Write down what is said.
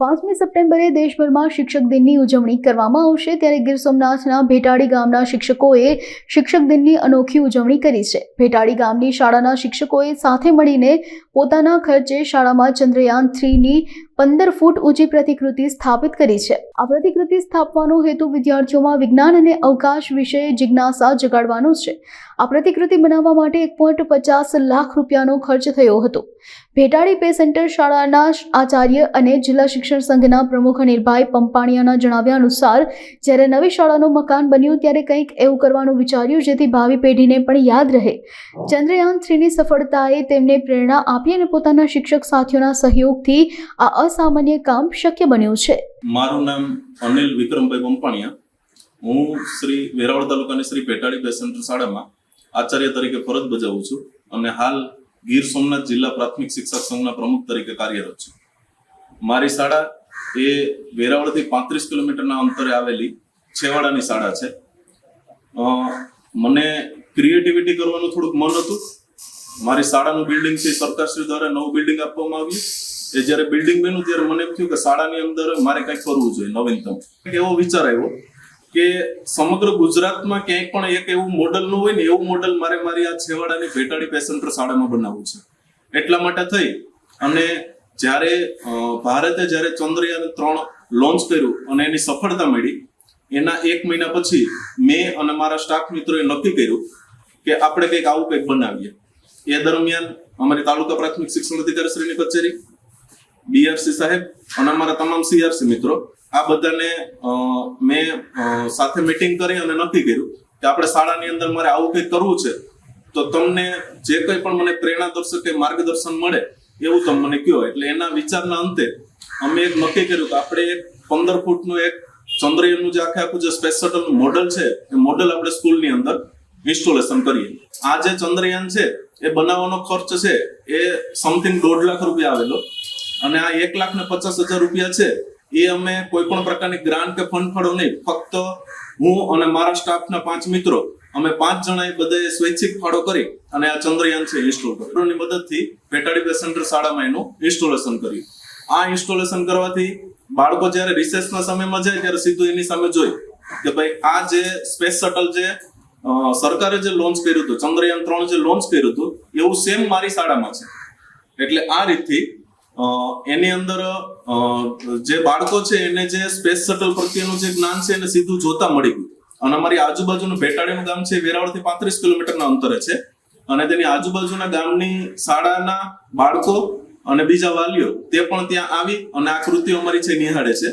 પાંચમી સપ્ટેમ્બરે દેશભરમાં શિક્ષક દિનની ઉજવણી કરવામાં આવશે ત્યારે ગીર સોમનાથના ભેટાડી ગામના શિક્ષકોએ શિક્ષક દિનની અનોખી ઉજવણી કરી છે. ભેટાડી ગામની શાળાના શિક્ષકોએ સાથે મળીને પોતાના ખર્ચે શાળામાં ચંદ્રયાન થ્રીની પંદર ફૂટ ઊંચી પ્રતિકૃતિ સ્થાપિત કરી છે. આ પ્રતિકૃતિ સ્થાપવાનો હેતુ વિદ્યાર્થીઓમાં વિજ્ઞાન અને અવકાશ વિશે જિજ્ઞાસા જગાડવાનો છે. આ પ્રતિકૃતિ બનાવવા માટે એક પોઈન્ટ પચાસ લાખ રૂપિયાનો ખર્ચ થયો હતો. ભેટાડી પે સેન્ટર શાળાના આચાર્ય અને જિલ્લા શિક્ષણ સંઘના પ્રમુખ અનિલભાઈ પંપાણિયાના જણાવ્યા અનુસાર, જ્યારે નવી શાળાનું મકાન બન્યું ત્યારે કંઈક એવું કરવાનું વિચાર્યું જેથી ભાવિ પેઢીને પણ યાદ રહે. ચંદ્રયાન થ્રીની સફળતાએ તેમને પ્રેરણા આપી અને પોતાના શિક્ષક સાથીઓના સહયોગથી આ અસામાન્ય કામ શક્ય બન્યું છે. મારું નામ અનિલ વિક્રમભાઈ પંપાણિયા હું શ્રી વેરાવળ તાલુકાની શ્રી પેટાળી બેસેન્ટર શાળામાં આચાર્ય તરીકે ફરજ બજાવું છું અને હાલ ગીર સોમનાથ જિલ્લા પ્રાથમિક શિક્ષક સંઘના પ્રમુખ તરીકે કાર્યરત છું. મારી શાળા એ વેરાવળથી પાંત્રીસ કિલોમીટરના અંતરે આવેલી છેવાડાની શાળા છે. મને ક્રિએટિવિટી કરવાનું થોડુંક મન હતું. મારી શાળાનું બિલ્ડિંગ છે સરકારશ્રી દ્વારા નવું બિલ્ડિંગ આપવામાં આવ્યું. એ જ્યારે બિલ્ડિંગ બન્યું ત્યારે મને એમ થયું કે શાળાની અંદર મારે કંઈક કરવું જોઈએ, નવીનતમ. એવો વિચાર આવ્યો કે સમગ્ર ગુજરાતમાં ક્યાંય પણ એક એવું મોડલનું હોય ને, એવું મોડલ મારે મારી આ છેવાડાની ભેટાડી પેસેન્ટર શાળામાં બનાવવું છે. એટલા માટે થઈ અને જ્યારે ભારતે જ્યારે ચંદ્રયાન ત્રણ લોન્ચ કર્યું અને એની સફળતા મળી, એના એક મહિના પછી મેં અને મારા સ્ટાફ મિત્રોએ નક્કી કર્યું કે આપણે કંઈક આવું કંઈક બનાવીએ. એ દરમિયાન અમારી તાલુકા પ્રાથમિક શિક્ષણ અધિકારી શ્રીની કચેરી બીઆરસી સાહેબ, અને અમારા તમામ સીઆરસી મિત્રો, આ બધાને મેં સાથે મીટિંગ કરી અને નક્કી કર્યું કે આપણે શાળાની અંદર મારે આવું કંઈક કરવું છે, તો તમને જે કંઈ પણ મને પ્રેરણા દર્શક કે માર્ગદર્શન મળે, એવું તમે મને કહો. એટલે એના વિચારના અંતે અમે એક નક્કી કર્યું કે આપણે એક પંદર ફૂટનું એક ચંદ્રયાનનું જે આખે આખું જે સ્પેસ શટલનું મોડલ છે, એ મોડલ આપણે સ્કૂલની અંદર ઇન્સ્ટોલેશન કરીએ. આ જે ચંદ્રયાન છે, એ બનાવવાનો ખર્ચ છે, એ સમથિંગ દોઢ લાખ રૂપિયા આવેલો. અને આ એક લાખ ને પચાસ હજાર રૂપિયા છે, એ અમે કોઈ પણ પ્રકારની ગ્રાન્ટ કે ફંડ ફાળો નહીં, ફક્ત હું અને મારા સ્ટાફના પાંચ મિત્રો, અમે પાંચ જણાએ બધાએ સ્વૈચ્છિક ફાળો કરી અને આ ચંદ્રયાન છે ઇન્સ્ટોલ કર્યું. મદદથી પેટાડી સેન્ટર શાળામાં એનું ઇન્સ્ટોલેશન કર્યું. આ ઇન્સ્ટોલેશન કરવાથી બાળકો જ્યારે રિસેસના સમયમાં જાય, ત્યારે સીધું એની સામે જોઈ કે ભાઈ, આ જે સ્પેસ શટલ જે સરકારે જે લોન્ચ કર્યું હતું, ચંદ્રયાન ત્રણ જે લોન્ચ કર્યું હતું, એવું સેમ મારી શાળામાં છે. એટલે આ રીતથી એની અંદર જે બાળકો છે એને જે સ્પેસ શટલ પ્રત્યેનું જે જ્ઞાન છે એને સીધું જોતા મળી ગયું. અને અમારી આજુબાજુનું ભેટાડીનું ગામ છે વેરાવળથી પાંત્રીસ કિલોમીટરના અંતરે છે. અને તેની આજુબાજુના ગામની શાળાના બાળકો અને બીજા વાલીઓ તે પણ ત્યાં આવી અને આ કૃતિઓ અમારી છે નિહાળે છે.